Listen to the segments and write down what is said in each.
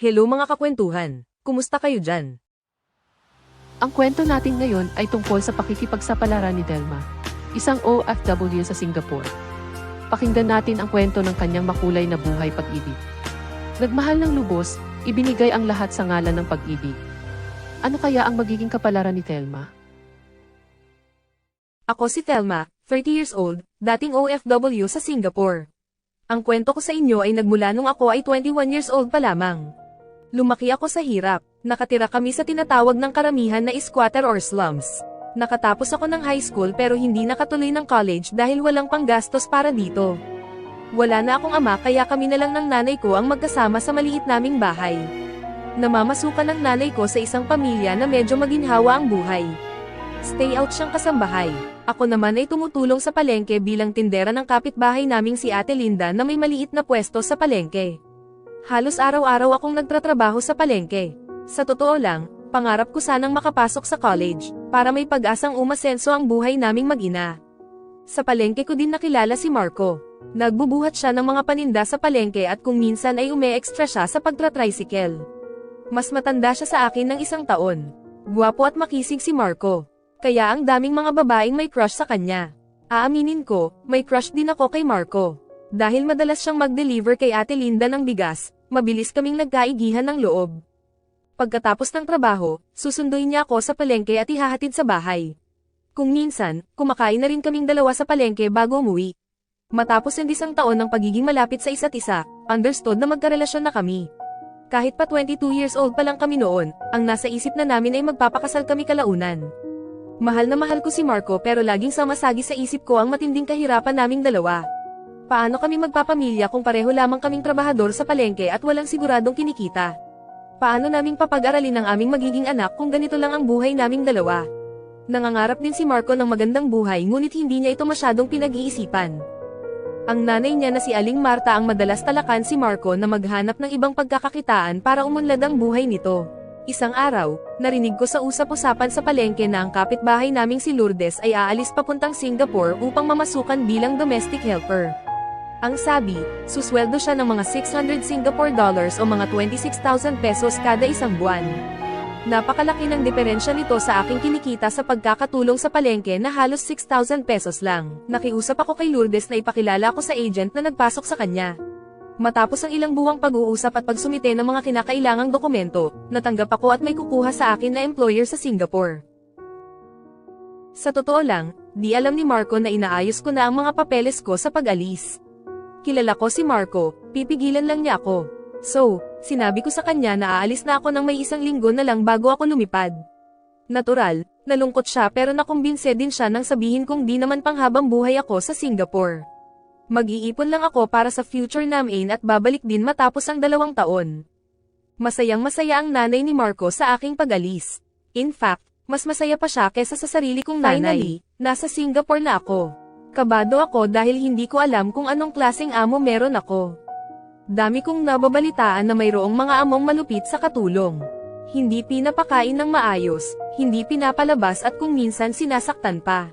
Hello mga kakwentuhan. Kumusta kayo dyan? Ang kwento natin ngayon ay tungkol sa pakikipagsapalaran ni Delma, isang OFW sa Singapore. Pakinggan natin ang kwento ng kanyang makulay na buhay pag-ibig. Nagmahal ng lubos, ibinigay ang lahat sa ngalan ng pag-ibig. Ano kaya ang magiging kapalaran ni Telma? Ako si Thelma, 30 years old, dating OFW sa Singapore. Ang kwento ko sa inyo ay nagmula nung ako ay 21 years old pa lamang. Lumaki ako sa hirap, nakatira kami sa tinatawag ng karamihan na squatter or slums. Nakatapos ako ng high school pero hindi nakatuloy ng college dahil walang panggastos para dito. Wala na akong ama kaya kami na lang ng nanay ko ang magkasama sa maliit naming bahay. Namamasukan ng nanay ko sa isang pamilya na medyo maginhawa ang buhay. Stay out siyang kasambahay. Ako naman ay tumutulong sa palengke bilang tindera ng kapitbahay naming si Ate Linda na may maliit na pwesto sa palengke. Halos araw-araw akong nagtratrabaho sa palengke. Sa totoo lang, pangarap ko sanang makapasok sa college, para may pag-asang umasenso ang buhay naming mag-ina. Sa palengke ko din nakilala si Marco. Nagbubuhat siya ng mga paninda sa palengke at kung minsan ay ume-extra siya sa pagtra-tricycle. Mas matanda siya sa akin ng isang taon. Guwapo at makisig si Marco. Kaya ang daming mga babaeng may crush sa kanya. Aaminin ko, may crush din ako kay Marco. Dahil madalas siyang mag-deliver kay Ate Linda ng bigas, mabilis kaming nagkaigihan ng loob. Pagkatapos ng trabaho, susunduin niya ako sa palengke at ihahatid sa bahay. Kung minsan, kumakain na rin kaming dalawa sa palengke bago umuwi. Matapos ang isang taon ng pagiging malapit sa isa't isa, understood na magkarelasyon na kami. Kahit pa 22 years old pa lang kami noon, ang nasa isip na namin ay magpapakasal kami kalaunan. Mahal na mahal ko si Marco pero laging samasagi sa isip ko ang matinding kahirapan naming dalawa. Paano kami magpapamilya kung pareho lamang kaming trabahador sa palengke at walang siguradong kinikita? Paano naming papag-aralin ang aming magiging anak kung ganito lang ang buhay naming dalawa? Nangangarap din si Marco ng magandang buhay ngunit hindi niya ito masyadong pinag-iisipan. Ang nanay niya na si Aling Marta ang madalas talakan si Marco na maghanap ng ibang pagkakakitaan para umunlad ang buhay nito. Isang araw, narinig ko sa usap-usapan sa palengke na ang kapitbahay naming si Lourdes ay aalis papuntang Singapore upang mamasukan bilang domestic helper. Ang sabi, susweldo siya ng mga 600 Singapore dollars o mga 26,000 pesos kada isang buwan. Napakalaki ng diferensya nito sa aking kinikita sa pagkakatulong sa palengke na halos 6,000 pesos lang. Nakiusap ako kay Lourdes na ipakilala ako sa agent na nagpasok sa kanya. Matapos ang ilang buwang pag-uusap at pagsumite ng mga kinakailangang dokumento, natanggap ako at may kukuha sa akin na employer sa Singapore. Sa totoo lang, di alam ni Marco na inaayos ko na ang mga papeles ko sa pag-alis. Kilala ko si Marco, pipigilan lang niya ako. So, sinabi ko sa kanya na aalis na ako ng may isang linggo na lang bago ako lumipad. Natural, nalungkot siya pero nakumbinse din siya nang sabihin kong di naman panghabang buhay ako sa Singapore. Mag-iipon lang ako para sa future namin at babalik din matapos ang dalawang taon. Masayang masaya ang nanay ni Marco sa aking pag-alis. In fact, mas masaya pa siya kesa sa sarili kong nanay. Finally, nasa Singapore na ako. Kabado ako dahil hindi ko alam kung anong klaseng amo meron ako. Dami kong nababalitaan na mayroong mga among malupit sa katulong. Hindi pinapakain ng maayos, hindi pinapalabas at kung minsan sinasaktan pa.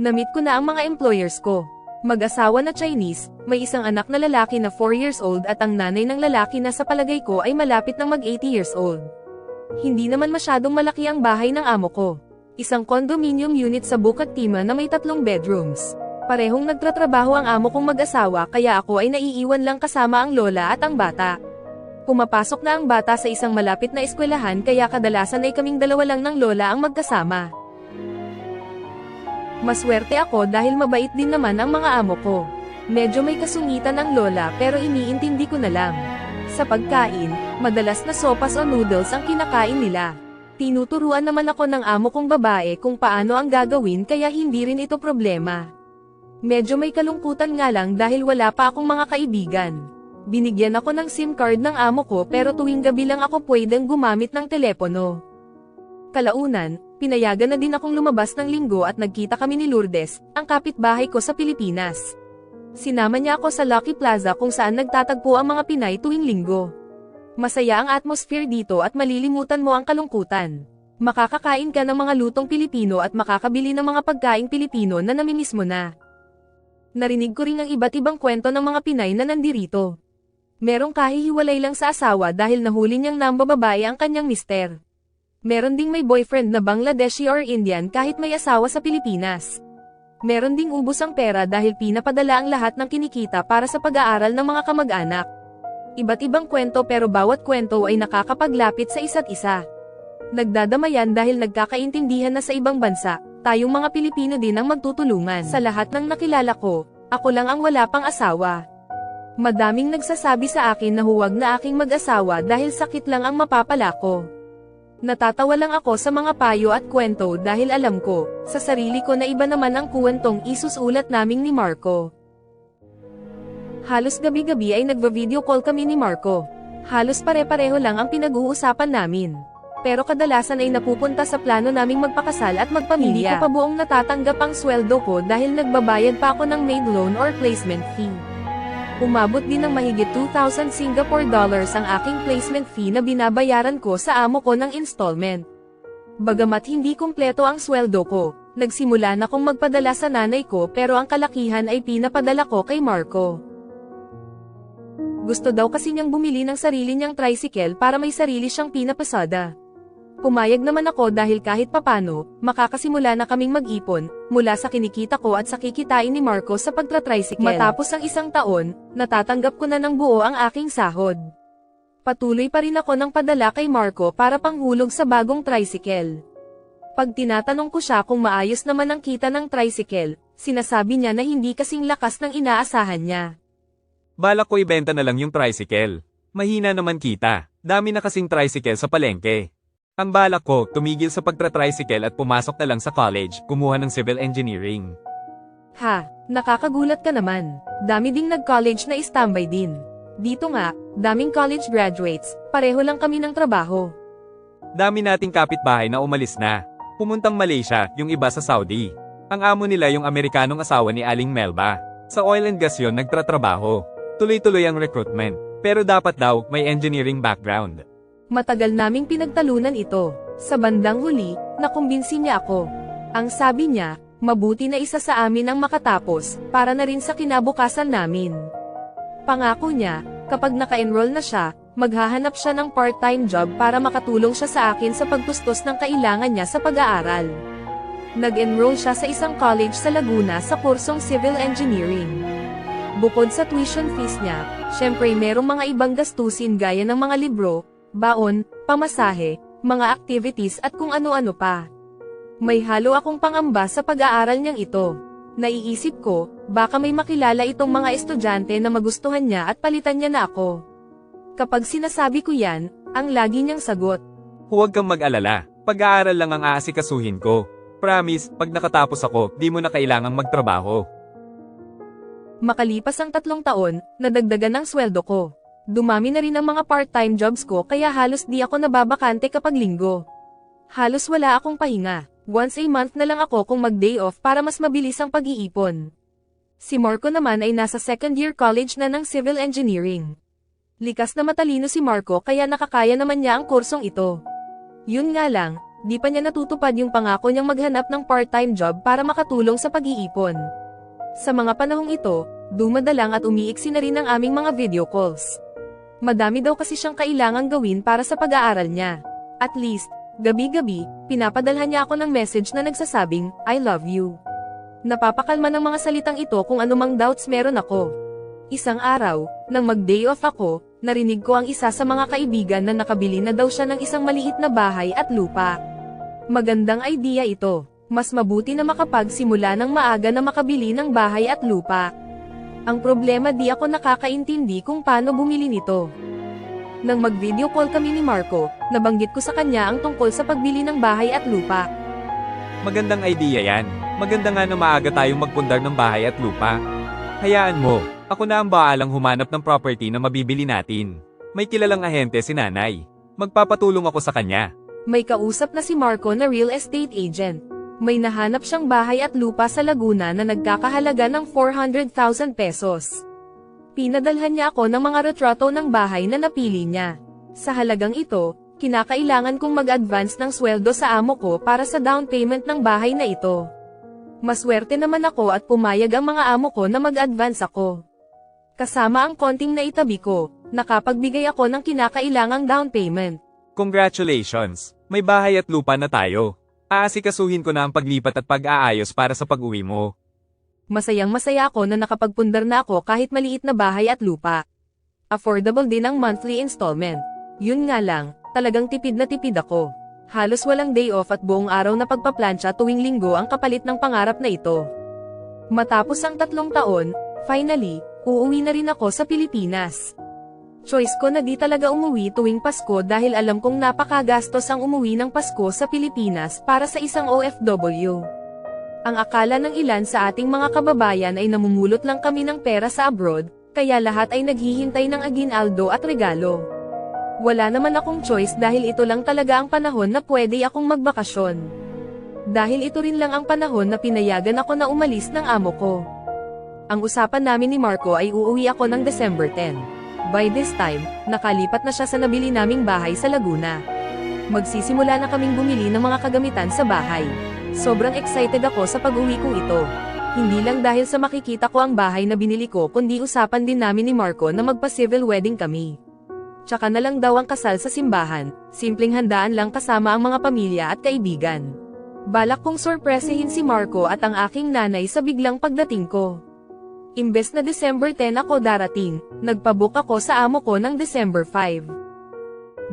Namit ko na ang mga employers ko. Mag-asawa na Chinese, may isang anak na lalaki na 4 years old at ang nanay ng lalaki na sa palagay ko ay malapit ng mag-80 years old. Hindi naman masyadong malaki ang bahay ng amo ko. Isang condominium unit sa Bukat Tima na may tatlong bedrooms. Parehong nagtratrabaho ang amo kong mag-asawa kaya ako ay naiiwan lang kasama ang lola at ang bata. Pumapasok na ang bata sa isang malapit na eskwelahan kaya kadalasan ay kaming dalawa lang ng lola ang magkasama. Maswerte ako dahil mabait din naman ang mga amo ko. Medyo may kasungitan ang lola pero iniintindi ko na lang. Sa pagkain, madalas na sopas o noodles ang kinakain nila. Tinuturuan naman ako ng amo kong babae kung paano ang gagawin kaya hindi rin ito problema. Medyo may kalungkutan nga lang dahil wala pa akong mga kaibigan. Binigyan ako ng SIM card ng amo ko pero tuwing gabi lang ako pwedeng gumamit ng telepono. Kalaunan, pinayagan na din akong lumabas ng linggo at nagkita kami ni Lourdes, ang kapitbahay ko sa Pilipinas. Sinama niya ako sa Lucky Plaza kung saan nagtatagpo ang mga Pinay tuwing linggo. Masaya ang atmosphere dito at malilimutan mo ang kalungkutan. Makakakain ka ng mga lutong Pilipino at makakabili ng mga pagkaing Pilipino na namimiss mo na. narinig ko rin ang iba't ibang kwento ng mga Pinay na nandirito. Merong kahihiwalay lang sa asawa dahil nahuli niyang nambababae ang kanyang mister. Meron ding may boyfriend na Bangladeshi or Indian kahit may asawa sa Pilipinas. Meron ding ubos ang pera dahil pinapadala ang lahat ng kinikita para sa pag-aaral ng mga kamag-anak. Iba't ibang kwento pero bawat kwento ay nakakapaglapit sa isa't isa. Nagdadamayan dahil nagkakaintindihan na sa ibang bansa, tayong mga Pilipino din ang magtutulungan. Sa lahat ng nakilala ko, ako lang ang wala pang asawa. Madaming nagsasabi sa akin na huwag na aking mag-asawa dahil sakit lang ang mapapala ko. Natatawa lang ako sa mga payo at kwento dahil alam ko, sa sarili ko na iba naman ang kwentong isusulat naming ni Marco. Halos gabi-gabi ay nagva-video call kami ni Marco. Halos pare-pareho lang ang pinag-uusapan namin. Pero kadalasan ay napupunta sa plano naming magpakasal at magpamilya. Hindi ko pa buong natatanggap ang sweldo ko dahil nagbabayad pa ako ng maid loan or placement fee. Umabot din ng mahigit 2,000 Singapore dollars ang aking placement fee na binabayaran ko sa amo ko ng installment. Bagamat hindi kumpleto ang sweldo ko, nagsimula na kong magpadala sa nanay ko pero ang kalakihan ay pinapadala ko kay Marco. Gusto daw kasi niyang bumili ng sarili niyang tricycle para may sarili siyang pinapasada. Pumayag naman ako dahil kahit papano, makakasimula na kaming mag-ipon, mula sa kinikita ko at sa kikitain ni Marco sa pagtra-tricycle. Matapos ang isang taon, natatanggap ko na ng buo ang aking sahod. Patuloy pa rin ako ng padala kay Marco para panghulog sa bagong tricycle. Pag tinatanong ko siya kung maayos naman ang kita ng tricycle, sinasabi niya na hindi kasing lakas ng inaasahan niya. Balak ko ibenta na lang yung tricycle. Mahina naman kita. Dami na kasing tricycle sa palengke. Ang balak ko, tumigil sa pagtra-tricycle at pumasok na lang sa college, kumuha ng civil engineering. Ha, nakakagulat ka naman. Dami ding nag-college na istambay din. Dito nga, daming college graduates, pareho lang kami ng trabaho. Dami nating kapitbahay na umalis na. Pumuntang Malaysia, yung iba sa Saudi. Ang amo nila yung Amerikanong asawa ni Aling Melba. Sa oil and gas yun nagtratrabaho. Tuloy-tuloy ang recruitment. Pero dapat daw, may engineering background. Matagal naming pinagtalunan ito. Sa bandang huli, nakumbinsi niya ako. Ang sabi niya, mabuti na isa sa amin ang makatapos, para na rin sa kinabukasan namin. Pangako niya, kapag naka-enroll na siya, maghahanap siya ng part-time job para makatulong siya sa akin sa pagtustos ng kailangan niya sa pag-aaral. Nag-enroll siya sa isang college sa Laguna sa kursong Civil Engineering. Bukod sa tuition fees niya, syempre merong mga ibang gastusin gaya ng mga libro, baon, pamasahe, mga activities at kung ano-ano pa. May halo akong pangamba sa pag-aaral niyang ito. Naiisip ko, baka may makilala itong mga estudyante na magustuhan niya at palitan niya na ako. Kapag sinasabi ko yan, ang lagi niyang sagot. Huwag kang mag-alala. Pag-aaral lang ang aasikasuhin ko. Promise, pag nakatapos ako, di mo na kailangang magtrabaho. Makalipas ang tatlong taon, nadagdagan ang sweldo ko. Dumami na rin ang mga part-time jobs ko kaya halos di ako nababakante kapag linggo. Halos wala akong pahinga. Once a month na lang ako kung mag-day off para mas mabilis ang pag-iipon. Si Marco naman ay nasa second year college na ng civil engineering. Likas na matalino si Marco kaya nakakaya naman niya ang kursong ito. Yun nga lang, di pa niya natutupad yung pangako niyang maghanap ng part-time job para makatulong sa pag-iipon. Sa mga panahong ito, dumadalang at umiiksi na rin ang aming mga video calls. Madami daw kasi siyang kailangang gawin para sa pag-aaral niya. At least, gabi-gabi, pinapadalhan niya ako ng message na nagsasabing, I love you. Napapakalma ng mga salitang ito kung anumang doubts meron ako. Isang araw, nang mag-day off ako, narinig ko ang isa sa mga kaibigan na nakabili na daw siya ng isang maliit na bahay at lupa. Magandang idea ito. Mas mabuti na makapagsimula ng maaga na makabili ng bahay at lupa. Ang problema di ako nakakaintindi kung paano bumili nito. Nang mag-video call kami ni Marco, nabanggit ko sa kanya ang tungkol sa pagbili ng bahay at lupa. Magandang idea yan. Maganda nga na maaga tayong magpundar ng bahay at lupa. Hayaan mo, ako na ang baalang humanap ng property na mabibili natin. May kilalang ahente si nanay. Magpapatulong ako sa kanya. May kausap na si Marco na real estate agent. May nahanap siyang bahay at lupa sa Laguna na nagkakahalaga ng 400,000 pesos. Pinadalhan niya ako ng mga retrato ng bahay na napili niya. Sa halagang ito, kinakailangan kong mag-advance ng sweldo sa amo ko para sa down payment ng bahay na ito. Maswerte naman ako at pumayag ang mga amo ko na mag-advance ako. Kasama ang konting naitabi ko, nakapagbigay ako ng kinakailangang down payment. Congratulations! May bahay at lupa na tayo. Aasikasuhin ko na ang paglipat at pag-aayos para sa pag-uwi mo. Masayang masaya ako na nakapagpundar na ako kahit maliit na bahay at lupa. Affordable din ang monthly installment. Yun nga lang, talagang tipid na tipid ako. Halos walang day off at buong araw na pagpaplansya tuwing linggo ang kapalit ng pangarap na ito. Matapos ang tatlong taon, finally, uuwi na rin ako sa Pilipinas. Choice ko na di talaga umuwi tuwing Pasko dahil alam kong napakagastos ang umuwi ng Pasko sa Pilipinas para sa isang OFW. Ang akala ng ilan sa ating mga kababayan ay namumulot lang kami ng pera sa abroad, kaya lahat ay naghihintay ng aginaldo at regalo. Wala naman akong choice dahil ito lang talaga ang panahon na pwede akong magbakasyon. Dahil ito rin lang ang panahon na pinayagan ako na umalis ng amo ko. Ang usapan namin ni Marco ay uuwi ako ng December 10. By this time, nakalipat na siya sa nabili naming bahay sa Laguna. Magsisimula na kaming bumili ng mga kagamitan sa bahay. Sobrang excited ako sa pag-uwi kong ito. Hindi lang dahil sa makikita ko ang bahay na binili ko kundi usapan din namin ni Marco na magpa-civil wedding kami. Tsaka na lang daw ang kasal sa simbahan, simpleng handaan lang kasama ang mga pamilya at kaibigan. Balak kong sorpresahin si Marco at ang aking nanay sa biglang pagdating ko. Imbes na December 10 ako darating, nagpabook ako sa amo ko ng December 5.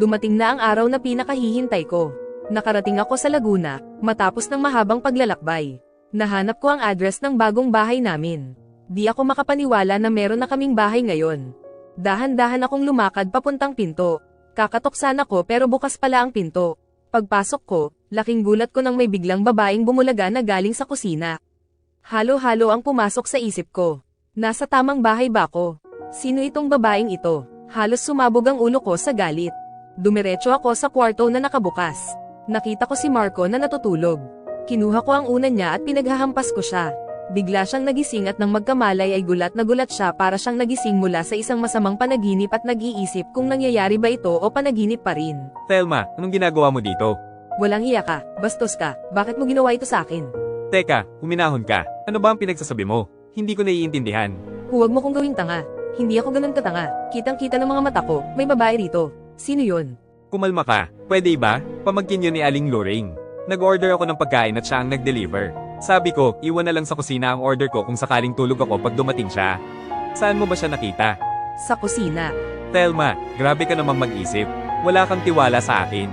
Dumating na ang araw na pinakahihintay ko. Nakarating ako sa Laguna, matapos ng mahabang paglalakbay. Nahanap ko ang address ng bagong bahay namin. Di ako makapaniwala na meron na kaming bahay ngayon. Dahan-dahan akong lumakad papuntang pinto. Kakatok sana ko pero bukas pala ang pinto. Pagpasok ko, laking gulat ko nang may biglang babaeng bumulaga na galing sa kusina. Halo-halo ang pumasok sa isip ko. Nasa tamang bahay ba ako? Sino itong babaeng ito? Halos sumabog ang ulo ko sa galit. Dumiretso ako sa kwarto na nakabukas. Nakita ko si Marco na natutulog. Kinuha ko ang una niya at pinaghahampas ko siya. Bigla siyang nagising at nang magkamalay ay gulat na gulat siya para siyang nagising mula sa isang masamang panaginip at nag-iisip kung nangyayari ba ito o panaginip pa rin. Thelma, anong ginagawa mo dito? Walang iya ka, bastos ka, bakit mo ginawa ito sa akin? Teka, huminahon ka. Ano ba ang pinagsasabi mo? Hindi ko naiintindihan. Huwag mo kong gawing tanga. Hindi ako ganun katanga. Kitang-kita ng mga mata ko, may babae rito. Sino yon? Kumalma ka. Pwede ba? Pamagkin yun ni Aling Loring. Nag-order ako ng pagkain at siya ang nag-deliver. Sabi ko, iwan na lang sa kusina ang order ko kung sakaling tulog ako pag dumating siya. Saan mo ba siya nakita? Sa kusina. Thelma, grabe ka naman mag-isip. Wala kang tiwala sa akin.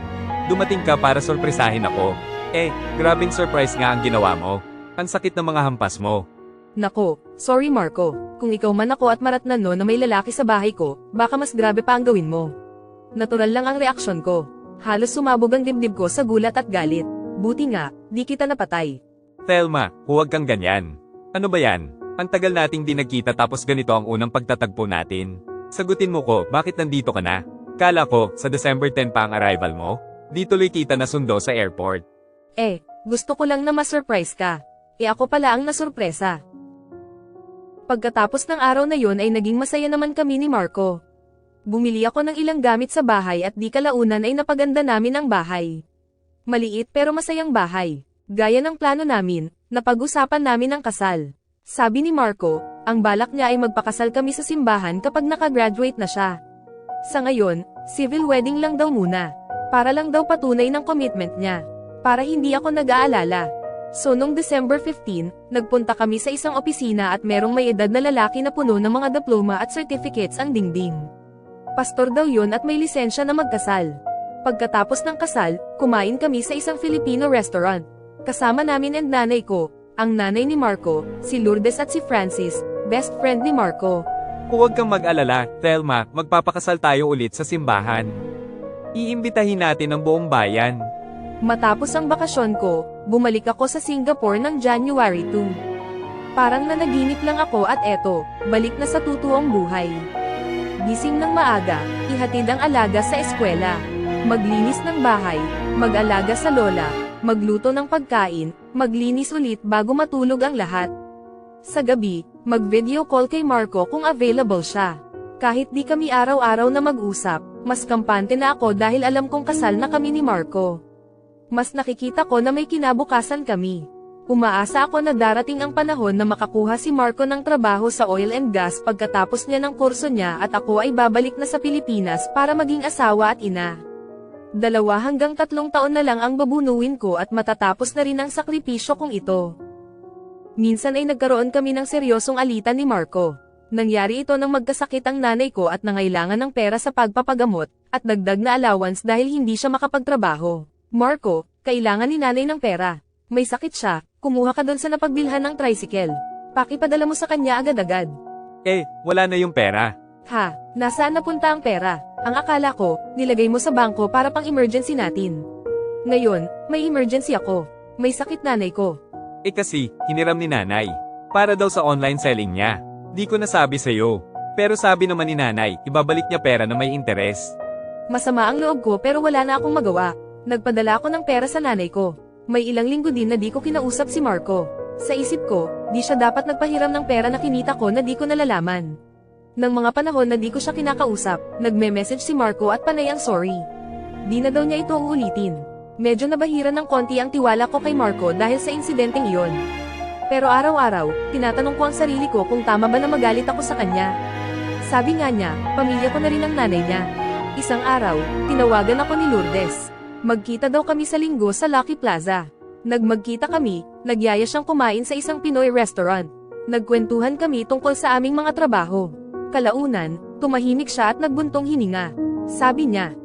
Dumating ka para sorpresahin ako. Eh, grabing surprise nga ang ginawa mo. Ang sakit ng mga hampas mo. Nako, sorry Marco. Kung ikaw man ako at maratnan no na may lalaki sa bahay ko, baka mas grabe pa ang gawin mo. Natural lang ang reaksyon ko. Halos sumabog ang dibdib ko sa gulat at galit. Buti nga, di kita napatay. Thelma, huwag kang ganyan. Ano ba yan? Ang tagal nating di nagkita tapos ganito ang unang pagtatagpo natin. Sagutin mo ko, bakit nandito ka na? Kala ko, sa December 10 pa ang arrival mo? Di tuloy kita na sundo sa airport. Eh, gusto ko lang na ma-surprise ka. E ako pala ang nasurpresa. Pagkatapos ng araw na yon ay naging masaya naman kami ni Marco. Bumili ako ng ilang gamit sa bahay at di kalaunan ay napaganda namin ang bahay. Maliit pero masayang bahay. Gaya ng plano namin, napag-usapan namin ang kasal. Sabi ni Marco, ang balak niya ay magpakasal kami sa simbahan kapag nakagraduate na siya. Sa ngayon, civil wedding lang daw muna. Para lang daw patunay ng commitment niya. Para hindi ako nag-aalala. So nung December 15, nagpunta kami sa isang opisina at merong may edad na lalaki na puno ng mga diploma at certificates ang dingding. Pastor daw yun at may lisensya na magkasal. Pagkatapos ng kasal, kumain kami sa isang Filipino restaurant. Kasama namin and nanay ko, ang nanay ni Marco, si Lourdes at si Francis, best friend ni Marco. Huwag kang mag-alala, Thelma, magpapakasal tayo ulit sa simbahan. Iimbitahin natin ang buong bayan. Matapos ang bakasyon ko, bumalik ako sa Singapore ng January 2. Parang nanaginip lang ako at eto, balik na sa tutuong buhay. Gising ng maaga, ihatid ang alaga sa eskwela. Maglinis ng bahay, mag-alaga sa lola, magluto ng pagkain, maglinis ulit bago matulog ang lahat. Sa gabi, mag-video call kay Marco kung available siya. Kahit di kami araw-araw na mag-usap, mas kampante na ako dahil alam kong kasal na kami ni Marco. Mas nakikita ko na may kinabukasan kami. Umaasa ako na darating ang panahon na makakuha si Marco ng trabaho sa oil and gas pagkatapos niya ng kurso niya at ako ay babalik na sa Pilipinas para maging asawa at ina. Dalawa hanggang tatlong taon na lang ang babunuin ko at matatapos na rin ang sakripisyo kong ito. Minsan ay nagkaroon kami ng seryosong alitan ni Marco. Nangyari ito nang magkasakit ang nanay ko at nangailangan ng pera sa pagpapagamot, at dagdag na allowance dahil hindi siya makapagtrabaho. Marco, kailangan ni nanay ng pera. May sakit siya, kumuha ka doon sa napagbilhan ng tricycle. Pakipadala mo sa kanya agad-agad. Eh, wala na yung pera. Ha, nasaan napunta ang pera? Ang akala ko, nilagay mo sa bangko para pang emergency natin. Ngayon, may emergency ako. May sakit nanay ko. Eh kasi, hiniram ni nanay. Para daw sa online selling niya. Di ko nasabi sa'yo. Pero sabi naman ni nanay, ibabalik niya pera na may interes. Masama ang loob ko pero wala na akong magawa. Nagpadala ako ng pera sa nanay ko. May ilang linggo din na di ko kinausap si Marco. Sa isip ko, di siya dapat nagpahiram ng pera na kinita ko na di ko nalalaman. Nang mga panahon na di ko siya kinakausap, nagme-message si Marco at panay ang sorry. Di na daw niya ito uulitin. Medyo nabahiran ng konti ang tiwala ko kay Marco dahil sa insidenteng iyon. Pero araw-araw, tinatanong ko ang sarili ko kung tama ba na magalit ako sa kanya. Sabi nga niya, pamilya ko na rin ang nanay niya. Isang araw, tinawagan ako ni Lourdes. Magkita daw kami sa linggo sa Lucky Plaza. Nagmagkita kami, nagyaya siyang kumain sa isang Pinoy restaurant. Nagkwentuhan kami tungkol sa aming mga trabaho. Kalaunan, tumahimik siya at nagbuntong hininga. Sabi niya,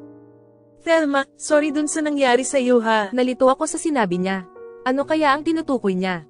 Thelma, sorry dun sa nangyari sa iyo ha. nalito ako sa sinabi niya. Ano kaya ang tinutukoy niya?